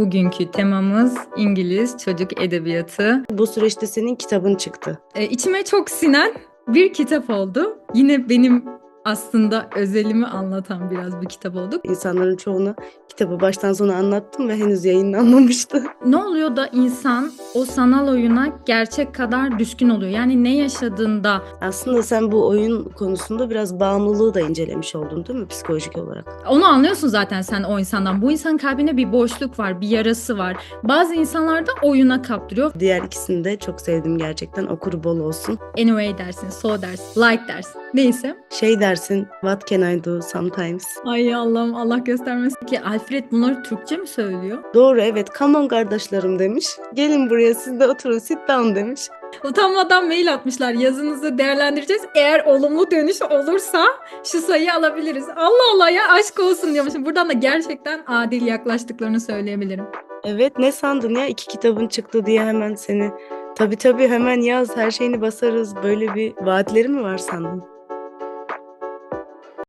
Bugünkü temamız İngiliz çocuk edebiyatı. Bu süreçte senin kitabın çıktı. E, içime çok sinen bir kitap oldu. Yine benim aslında özelimi anlatan biraz bir kitap oldu. İnsanların çoğuna kitabı baştan sona anlattım ve henüz yayınlanmamıştı. Ne oluyor da insan o sanal oyuna gerçek kadar düşkün oluyor? Yani ne yaşadığında Aslında sen bu oyun konusunda biraz bağımlılığı da incelemiş oldun değil mi psikolojik olarak? onu anlıyorsun zaten sen o insandan. Bu insanın kalbinde bir boşluk var, bir yarası var. Bazı insanlar da oyuna kaptırıyor. Diğer ikisini de çok sevdim gerçekten. Okuru bol olsun. Anyway dersin, so dersin, like dersin. Neyse. Şey dersin, what can I do sometimes? Ay Allah'ım Allah göstermesin ki Alfred bunları Türkçe mi söylüyor? Doğru evet, come on kardeşlerim demiş. Gelin buraya siz de oturun, sit down demiş. Utanmadan mail atmışlar. Yazınızı değerlendireceğiz. Eğer olumlu dönüş olursa şu sayıyı alabiliriz. Allah Allah ya aşk olsun diyormuşum. Buradan da gerçekten adil yaklaştıklarını söyleyebilirim. Evet ne sandın ya iki kitabın çıktı diye hemen seni Tabii tabii hemen yaz her şeyini basarız böyle bir vaatleri mi var sandın?